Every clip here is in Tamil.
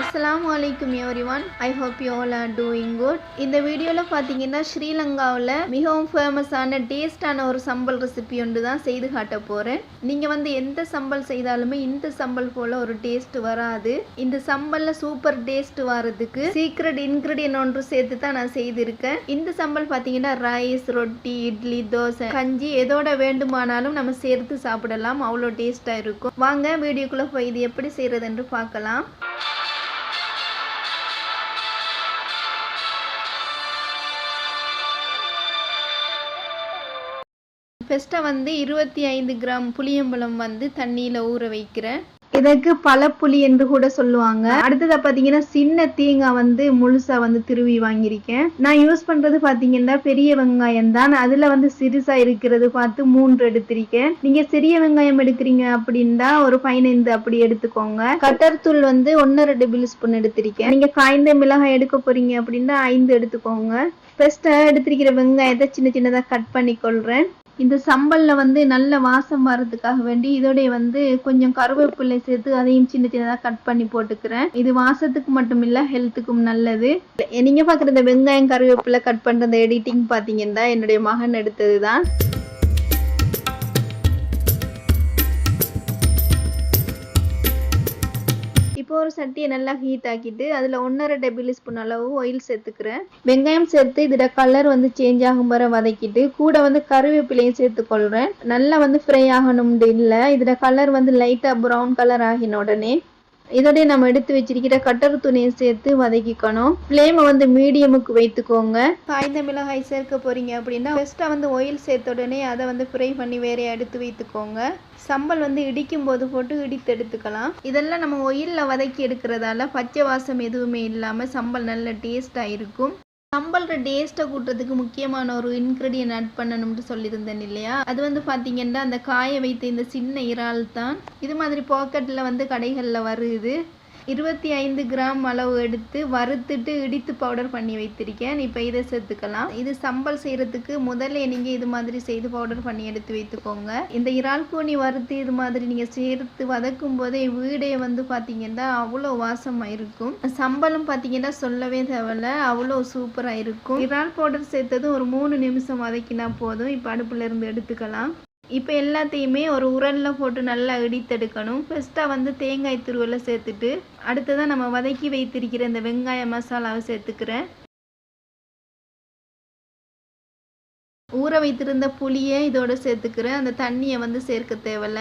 அஸ்லாம் வலைக்கும் everyone I hope you all are doing good இந்த வீடியோவில் பார்த்தீங்கன்னா ஸ்ரீலங்காவில் மிகவும் ஃபேமஸான டேஸ்டான ஒரு சம்பல் ரெசிபி ஒன்று தான் செய்து காட்ட போகிறேன் நீங்கள் வந்து எந்த சம்பல் செய்தாலுமே இந்த சம்பல் போல் ஒரு டேஸ்ட் வராது. இந்த சம்பலில் சூப்பர் டேஸ்ட் வர்றதுக்கு சீக்ரெட் இன்க்ரீடியன்ட் ஒன்று சேர்த்து தான் நான் செய்திருக்கேன். இந்த சம்பல் பார்த்தீங்கன்னா ரைஸ் ரொட்டி இட்லி தோசை கஞ்சி எதோட வேண்டுமானாலும் நம்ம சேர்த்து சாப்பிடலாம். அவ்வளோ டேஸ்ட்டாக இருக்கும். வாங்க வீடியோக்குள்ளே போய் இது எப்படி செய்கிறது என்று பார்க்கலாம். ஃபஸ்ட்டாக வந்து இருபத்தி ஐந்து கிராம் புளியம்பழம் வந்து தண்ணியில் ஊற வைக்கிறேன். இதற்கு பழப்புளி என்று கூட சொல்லுவாங்க. அடுத்ததை பார்த்தீங்கன்னா சின்ன தேங்காய் வந்து முழுசா வந்து திருவி வாங்கியிருக்கேன். நான் யூஸ் பண்றது பார்த்தீங்கன்னா பெரிய வெங்காயம் தான். அதுல வந்து சிறுசா இருக்கிறது பார்த்து மூன்று எடுத்திருக்கேன். நீங்க சிறிய வெங்காயம் எடுக்கிறீங்க அப்படின்னா ஒரு பதினைந்து அப்படி எடுத்துக்கோங்க. கட்டர் தூள் வந்து ஒன்னு ரெண்டு பில் ஸ்பூன் எடுத்திருக்கேன். நீங்க காய்ந்த மிளகாய் எடுக்க போறீங்க அப்படின்னா ஐந்து எடுத்துக்கோங்க. ஃபர்ஸ்ட் எடுத்திருக்கிற வெங்காயத்தை சின்ன சின்னதா கட் பண்ணி கொள்றேன் இந்த சம்பல்ல வந்து நல்ல வாசம் வர்றதுக்காக வேண்டி இதோடைய வந்து கொஞ்சம் கருவேப்பிலை சேர்த்து அதையும் சின்ன சின்னதாக கட் பண்ணி போட்டுக்கிறேன். இது வாசத்துக்கு மட்டும் இல்ல ஹெல்த்துக்கும் நல்லது. நீங்க பாக்குற இந்த வெங்காயம் கருவேப்பிலை கட் பண்ற இந்த எடிட்டிங் பாத்தீங்கன்னா என்னுடைய மகன் எடுத்தது தான் ஒரு சட்டியை நல்லா ஹீட் ஆக்கிட்டு அதில் ஒன்றரை டேபிள் ஸ்பூன் அளவு ஆயில் சேர்த்துக்கிறேன். வெங்காயம் சேர்த்து இதோட கலர் வந்து சேஞ்ச் ஆகும் வர வதக்கிட்டு கூட வந்து கருவேப்பிலையும் சேர்த்துக்கொள்கிறேன் நல்லா வந்து ஃப்ரை ஆகணும்னு இல்லை. இதோட கலர் வந்து லைட்டாக ப்ரௌன் கலர் ஆகின உடனே இதோடய நம்ம எடுத்து வச்சிருக்கிற கட்டர் துணியை சேர்த்து வதக்கிக்கணும். ஃப்ளேமை வந்து மீடியமுக்கு வைத்துக்கோங்க. காய்ந்த மிளகாய் சேர்க்க போகிறீங்க அப்படின்னா ஃபஸ்ட்டாக வந்து ஆயில் சேர்த்த உடனே அதை வந்து ஃப்ரை பண்ணி வேற எடுத்து வைத்துக்கோங்க. சம்பல் வந்து இடிக்கும் போது போட்டு இடித்து எடுத்துக்கலாம். இதெல்லாம் நம்ம ஒயிலில் வதக்கி எடுக்கிறதால பச்சை வாசம் எதுவுமே இல்லாமல் சம்பல் நல்ல டேஸ்ட்டாக இருக்கும். சம்பள டேஸ்ட்டை கூட்டுறதுக்கு முக்கியமான ஒரு இன்க்ரீடியன்ட் ஆட் பண்ணணும்னு சொல்லியிருந்தேன் இல்லையா? அது வந்து பார்த்தீங்கன்னா அந்த காய வைத்த இந்த சின்ன இறால் தான் இது மாதிரி பாக்கெட்டில் வந்து கடைகளில் வருது. இருபத்தி ஐந்து கிராம் அளவு எடுத்து வறுத்துட்டு இடித்து பவுடர் பண்ணி வைத்திருக்கேன். இப்போ இதை சேர்த்துக்கலாம். இது சம்பல் செய்கிறதுக்கு முதல்ல நீங்கள் இது மாதிரி செய்து பவுடர் பண்ணி எடுத்து வைத்துக்கோங்க. இந்த இறால் கூனி வறுத்து இது மாதிரி நீங்கள் சேர்த்து வதக்கும் போதே வீடே வந்து பார்த்தீங்கன்னா அவ்வளோ வாசமாக இருக்கும். சம்பளம் பார்த்தீங்கன்னா சொல்லவே தேவையில்ல அவ்வளோ சூப்பராக இருக்கும். இறால் பவுடர் சேர்த்ததும் ஒரு மூணு நிமிஷம் வதக்கினா போதும். இப்போ அடுப்பில் இருந்து எடுத்துக்கலாம். இப்போ எல்லாத்தையுமே ஒரு உரலில் போட்டு நல்லா இடித்தெடுக்கணும். ஃபஸ்ட்டாக வந்து தேங்காய் துருவலை சேர்த்துட்டு அடுத்ததான் நம்ம வதக்கி வைத்திருக்கிற இந்த வெங்காய மசாலாவை சேர்த்துக்கிறேன். ஊற வைத்திருந்த புளியை இதோட சேர்த்துக்கிறேன். அந்த தண்ணியை வந்து சேர்க்க தேவையில்ல.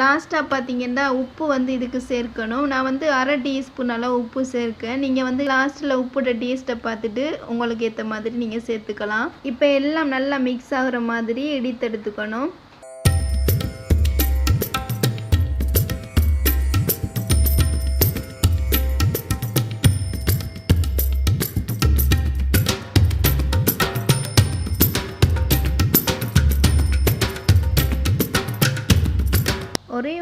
லாஸ்ட்டாக பார்த்தீங்கன்னா உப்பு வந்து இதுக்கு சேர்க்கணும். நான் வந்து அரை டீஸ்பூன் அளவு உப்பு சேர்க்கேன். நீங்கள் வந்து லாஸ்ட்டில் உப்போட டேஸ்ட்டை பார்த்துட்டு உங்களுக்கு ஏற்ற மாதிரி நீங்கள் சேர்த்துக்கலாம். இப்போ எல்லாம் நல்லா மிக்ஸ் ஆகிற மாதிரி இடித்தெடுத்துக்கணும்.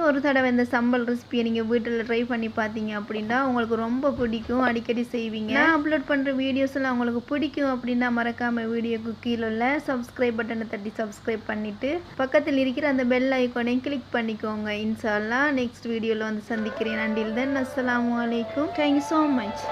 ஒரே தடவை இந்த சம்பல் ரெசிபியை நீங்கள் வீட்டில் ட்ரை பண்ணி பார்த்தீங்க அப்படின்னா உங்களுக்கு ரொம்ப பிடிக்கும். அடிக்கடி செய்வீங்க. நான் அப்லோட் பண்ணுற வீடியோஸ் எல்லாம் உங்களுக்கு பிடிக்கும் அப்படின்னா மறக்காமல் வீடியோக்கு கீழே உள்ள சப்ஸ்கிரைப் பட்டனை தட்டி சப்ஸ்கிரைப் பண்ணிவிட்டு பக்கத்தில் இருக்கிற அந்த பெல் ஐக்கானையும் கிளிக் பண்ணிக்கோங்க. இன்ஷால்லா நெக்ஸ்ட் வீடியோவில் வந்து சந்திக்கிறேன். அண்டில் தென் அஸ்லாம் வலைக்கும் தேங்க்யூ ஸோ மச்